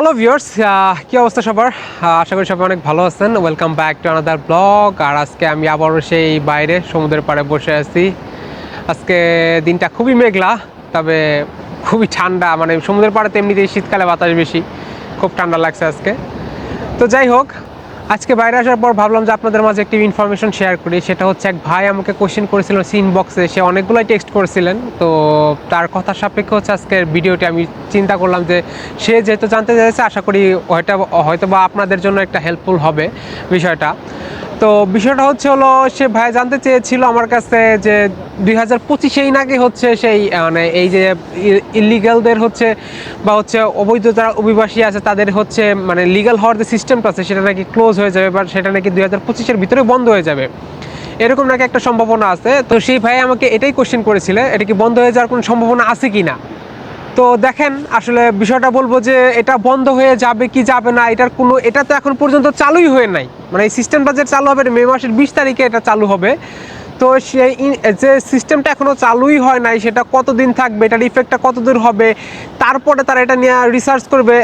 Hello viewers কি অবস্থা সবার? আশা করি সবাই অনেক ভালো আছেন। Welcome back to another blog আর আজকে আমি আবারও সেই বাইরে, সমুদ্রের পাড়ে বসে আছি। আজকে দিনটা খুবই মেঘলা, তবে খুবই ঠান্ডা। মানে সমুদ্রের পাড়ে তেমনিতেই শীতকালে বাতাস বেশি, খুব ঠান্ডা লাগছে আজকে। তো যাই হোক আজকে বাইরে আসার পর ভাবলাম যে আপনাদের মাঝে একটি ইনফরমেশন শেয়ার করি। সেটা হচ্ছে এক ভাই আমাকে কোয়েশ্চেন করেছিল সিন বক্সে সে অনেকগুলোই টেক্সট করেছিলেন। তো তার কথা সাপেক্ষে হচ্ছে আজকের ভিডিওটি আমি চিন্তা করলাম যে সে যেহেতু জানতে চাইছে, আশা করি হয়তো হয়তো বা আপনাদের জন্য একটা হেল্পফুল হবে বিষয়টা। তো বিষয়টা হচ্ছে হলো, সে ভাই জানতে চেয়েছিল আমার কাছে যে দুই হাজার পঁচিশেই নাকি হচ্ছে সেই মানে এই যে ইলিগালদের হচ্ছে বা হচ্ছে অবৈধ যারা অভিবাসী আছে তাদের হচ্ছে মানে লিগাল হওয়ার যে সিস্টেমটা আছে সেটা নাকি ক্লোজ হয়ে যাবে বা সেটা নাকি দুই হাজার পঁচিশের ভিতরে বন্ধ হয়ে যাবে। এরকম নাকি একটা সম্ভাবনা আছে। তো সেই ভাই আমাকে এটাই কোশ্চেন করেছিল, এটা কি বন্ধ হয়ে যাওয়ার কোনো সম্ভাবনা আছে কি না তো দেখেন, আসলে বিষয়টা বলব যে এটা বন্ধ হয়ে যাবে কি যাবে না, এটার কোনো এটা তো এখন পর্যন্ত চালুই হয়ে নাই। মানে এই সিস্টেমটা যে চালু হবে মে মাসের বিশ তারিখে এটা চালু হবে। তো সেই যে সিস্টেমটা এখনও চালুই হয় নাই, সেটা কতদিন থাকবে, এটার ইফেক্টটা কত দূর হবে, তারপরে তারা এটা নিয়ে রিসার্চ করবে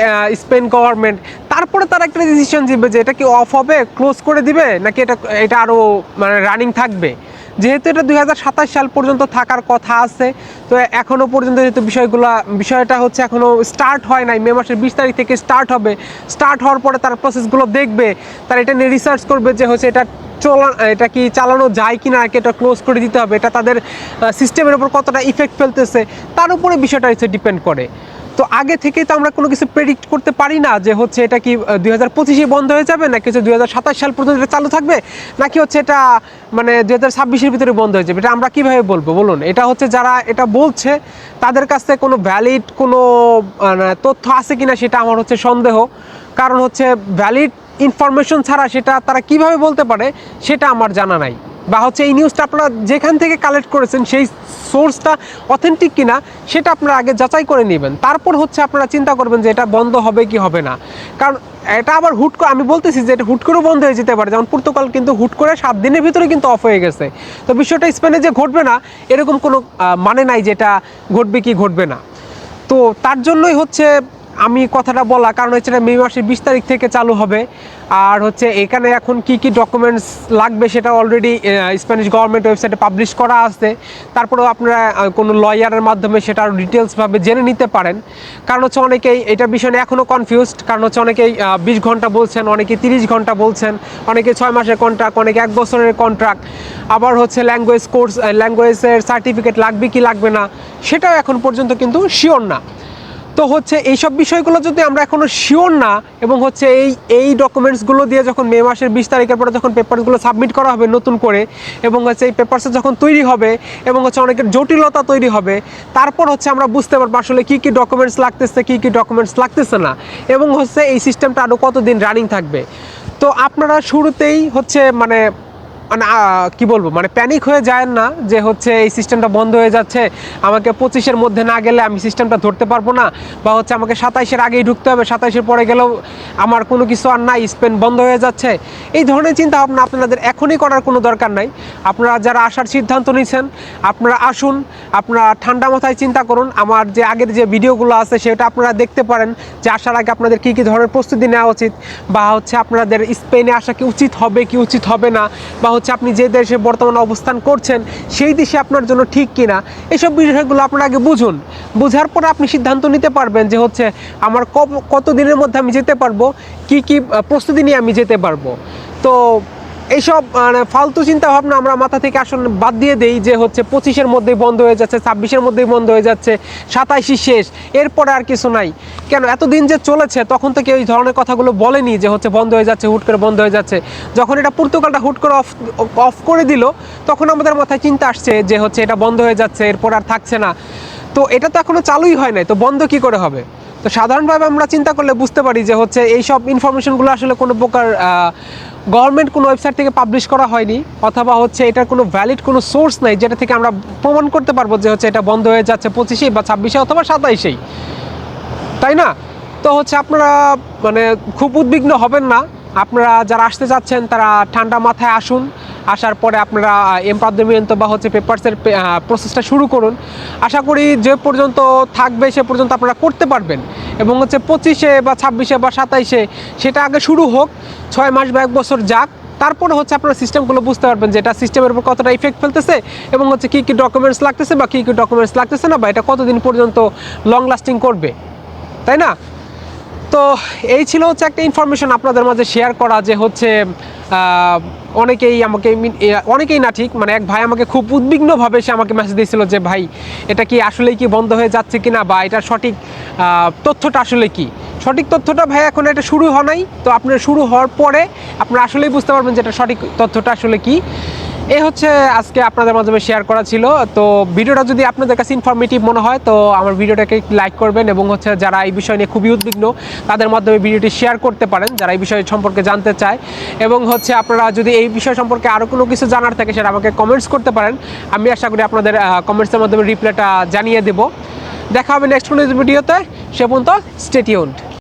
স্পেন গভর্নমেন্ট তারপরে তারা একটা ডিসিশন দিবে যে এটা কি অফ হবে ক্লোজ করে দিবে, নাকি এটা এটা আরও মানে রানিং থাকবে। যেহেতু এটা দুই হাজার সাতাশ সাল পর্যন্ত থাকার কথা আছে, তো এখনও পর্যন্ত যেহেতু বিষয়গুলো, বিষয়টা হচ্ছে এখনও স্টার্ট হয় নাই, মে মাসের বিশ তারিখ থেকে স্টার্ট হবে। স্টার্ট হওয়ার পরে তার প্রসেসগুলো দেখবে, তারা এটা নিয়ে রিসার্চ করবে যে হচ্ছে এটা চলা, এটা কি চালানো যায় কি না এটা ক্লোজ করে দিতে হবে। এটা তাদের সিস্টেমের উপর কতটা ইফেক্ট ফেলতেছে, তার উপরে বিষয়টা হচ্ছে ডিপেন্ড করে। তো আগে থেকেই তো আমরা কোনো কিছু প্রেডিক্ট করতে পারি না যে হচ্ছে এটা কি দুই হাজার পঁচিশে বন্ধ হয়ে যাবে নাকি হচ্ছে দুই হাজার সাতাশ সাল পর্যন্ত এটা চালু থাকবে নাকি হচ্ছে এটা মানে দুই হাজার ছাব্বিশের ভিতরে বন্ধ হয়ে যাবে? এটা আমরা কীভাবে বলব? বলুন। এটা হচ্ছে যারা এটা বলছে তাদের কাছে কোনো ভ্যালিড কোনো মানে, তথ্য আছে কিনা সেটা আমার হচ্ছে সন্দেহ। কারণ হচ্ছে ভ্যালিড ইনফরমেশন ছাড়া সেটা তারা কীভাবে বলতে পারে সেটা আমার জানা নাই। বা হচ্ছে এই নিউজটা আপনারা যেখান থেকে কালেক্ট করেছেন, সেই সোর্সটা অথেন্টিক কিনা, সেটা আপনারা আগে যাচাই করে নেবেন। তারপর হচ্ছে আপনারা চিন্তা করবেন যে এটা বন্ধ হবে কি হবে না। কারণ এটা আবার হুট করে আমি বলতেছি যে এটা হুট করেও বন্ধ হয়ে যেতে পারে। যেমন পর্তুগাল কিন্তু হুট করে সাত দিনের ভিতরে কিন্তু অফ হয়ে গেছে। তো বিষয়টা স্পেনে যে ঘটবে না, এরকম কোনো মানে নাই যে এটা ঘটবে কি ঘটবে না। তো তার জন্যই হচ্ছে আমি কথাটা বলা কারণ হচ্ছে মে মাসের বিশ তারিখ থেকে চালু হবে। আর হচ্ছে এখানে এখন কি কি ডকুমেন্টস লাগবে সেটা অলরেডি স্প্যানিশ গভর্নমেন্ট ওয়েবসাইটে পাবলিশ করা আছে। তারপরেও আপনারা কোনো লয়ারের মাধ্যমে সেটা আরও ডিটেলসভাবে জেনে নিতে পারেন। কারণ হচ্ছে অনেকেই এটা বিষয়ে এখনও কনফিউজড কারণ হচ্ছে অনেকেই বিশ ঘণ্টা বলছেন অনেকে তিরিশ ঘণ্টা বলছেন, অনেকে ছয় মাসের কন্ট্রাক্ট অনেকে এক বছরের কন্ট্রাক্ট আবার হচ্ছে ল্যাঙ্গুয়েজ কোর্স ল্যাঙ্গুয়েজের সার্টিফিকেট লাগবে কি লাগবে না, সেটাও এখন পর্যন্ত কিন্তু শিওর না। তো হচ্ছে এইসব বিষয়গুলো যদি আমরা এখনও শিওর না, এবং হচ্ছে এই এই ডকুমেন্টসগুলো দিয়ে যখন মে মাসের বিশ তারিখের পরে যখন পেপারসগুলো সাবমিট করা হবে নতুন করে, এবং হচ্ছে এই পেপারসে যখন তৈরি হবে, এবং হচ্ছে অনেকের জটিলতা তৈরি হবে, তারপর হচ্ছে আমরা বুঝতে পারব আসলে কী কী ডকুমেন্টস লাগতেছে, কী কী ডকুমেন্টস লাগতেছে না, এবং হচ্ছে এই সিস্টেমটা আরও কতদিন রানিং থাকবে। তো আপনারা শুরুতেই হচ্ছে মানে কি বলব? মানে প্যানিক হয়ে যায় না যে হচ্ছে এই সিস্টেমটা বন্ধ হয়ে যাচ্ছে, আমাকে পঁচিশের মধ্যে না গেলে আমি সিস্টেমটা ধরতে পারব না, বা হচ্ছে আমাকে সাতাইশের আগেই ঢুকতে হবে, সাতাইশের পরে গেলেও আমার কোনো কিছু আর নাই স্পেন বন্ধ হয়ে যাচ্ছে। এই ধরনের চিন্তা ভাবনা আপনাদের এখনই করার কোনো দরকার নাই। আপনারা যারা আসার সিদ্ধান্ত নিয়েছেন, আপনারা আসুন, আপনারা ঠান্ডা মাথায় চিন্তা করুন। আমার যে আগের যে ভিডিওগুলো আছে, সেটা আপনারা দেখতে পারেন যে আসার আগে আপনাদের কী কী ধরনের প্রস্তুতি নেওয়া উচিত, বা হচ্ছে আপনাদের স্পেনে আসা কি উচিত হবে, কি উচিত হবে না, বা হচ্ছে আপনি যে দেশে বর্তমানে অবস্থান করছেন, সেই দেশে আপনার জন্য ঠিক কিনা, এসব বিষয়গুলো আপনার আগে বুঝুন। বোঝার পরে আপনি সিদ্ধান্ত নিতে পারবেন যে হচ্ছে আমার কত দিনের মধ্যে আমি যেতে পারব, কি কি প্রস্তুতি নিয়ে আমি যেতে পারব। তো এইসব মানে ফালতু চিন্তা ভাবনা আমরা মাথা থেকে আসলে বাদ দিয়ে দেই যে হচ্ছে পঁচিশের মধ্যেই বন্ধ হয়ে যাচ্ছে, ছাব্বিশের মধ্যেই বন্ধ হয়ে যাচ্ছে, সাতাইশই শেষ, এরপরে আর কিছু নাই। কেন? এতদিন যে চলেছে, তখন থেকে ওই ধরনের কথাগুলো বলেনি যে হচ্ছে বন্ধ হয়ে যাচ্ছে, হুট করে বন্ধ হয়ে যাচ্ছে। যখন এটা পর্তুগালটা হুট করে অফ অফ করে দিল, তখন আমাদের মাথায় চিন্তা আসছে যে হচ্ছে এটা বন্ধ হয়ে যাচ্ছে, এরপর আর থাকছে না। তো এটা তো এখনও চালুই হয় নাই, তো বন্ধ কি করে হবে? তো সাধারণভাবে আমরা চিন্তা করলে বুঝতে পারি যে হচ্ছে এইসব ইনফরমেশনগুলো আসলে কোনো প্রকার গভর্নমেন্ট কোনো ওয়েবসাইট থেকে পাবলিশ করা হয়নি, অথবা হচ্ছে এটার কোনো ভ্যালিড কোনো সোর্স নাই যেটা থেকে আমরা প্রমাণ করতে পারব যে হচ্ছে এটা বন্ধ হয়ে যাচ্ছে পঁচিশে বা ছাব্বিশে অথবা সাতাইশেই। তাই না? তো হচ্ছে আপনারা মানে খুব উদ্বিগ্ন হবেন না। আপনারা যারা আসতে চাচ্ছেন, তারা ঠান্ডা মাথায় আসুন। আসার পরে আপনারা এমপাদ্রমিয়ন্ত বা হচ্ছে পেপারসের প্রসেসটা শুরু করুন। আশা করি যে পর্যন্ত থাকবে, সে পর্যন্ত আপনারা করতে পারবেন। এবং হচ্ছে পঁচিশে বা ছাব্বিশে বা সাতাইশে, সেটা আগে শুরু হোক, ছয় মাস বা এক বছর যাক, তারপরে হচ্ছে আপনারা সিস্টেমগুলো বুঝতে পারবেন যে এটা সিস্টেমের উপর কতটা ইফেক্ট ফেলতেছে এবং হচ্ছে কী কী ডকুমেন্টস লাগতেছে বা কী কী ডকুমেন্টস লাগতেছে না বা এটা কতদিন পর্যন্ত লং লাস্টিং করবে, তাই না? তো এই ছিল হচ্ছে একটা ইনফরমেশন আপনাদের মাঝে শেয়ার করা যে হচ্ছে অনেকেই আমাকে অনেকেই না ঠিক মানে এক ভাই আমাকে খুব উদ্বিগ্নভাবে সে আমাকে মেসেজ দিয়েছিল যে ভাই, এটা কি আসলেই কি বন্ধ হয়ে যাচ্ছে কি না বা এটা সঠিক তথ্যটা আসলে কি? সঠিক তথ্যটা ভাই এখন এটা শুরু হয় নাই, তো আপনার শুরু হওয়ার পরে আপনারা আসলেই বুঝতে পারবেন যে এটা সঠিক তথ্যটা আসলে কি। এই হচ্ছে আজকে আপনাদের মাধ্যমে শেয়ার করা ছিল, তো ভিডিওটা যদি আপনাদের কাছে ইনফরমেটিভ মনে হয়, তো আমার ভিডিওটাকে লাইক করবেন এবং হচ্ছে যারা এই বিষয় নিয়ে খুবই উদ্বিগ্ন, তাদের মাধ্যমে ভিডিওটি শেয়ার করতে পারেন, যারা এই বিষয় সম্পর্কে জানতে চায়। এবং হচ্ছে আপনারা যদি এই বিষয় সম্পর্কে আরও কোনো কিছু জানার থাকে, সেটা আমাকে কমেন্টস করতে পারেন। আমি আশা করি আপনাদের কমেন্টসের মাধ্যমে রিপ্লাইটা জানিয়ে দেব। দেখা হবে নেক্সট কোনো ভিডিওতে সে পর্যন্ত স্টেটিউন্ড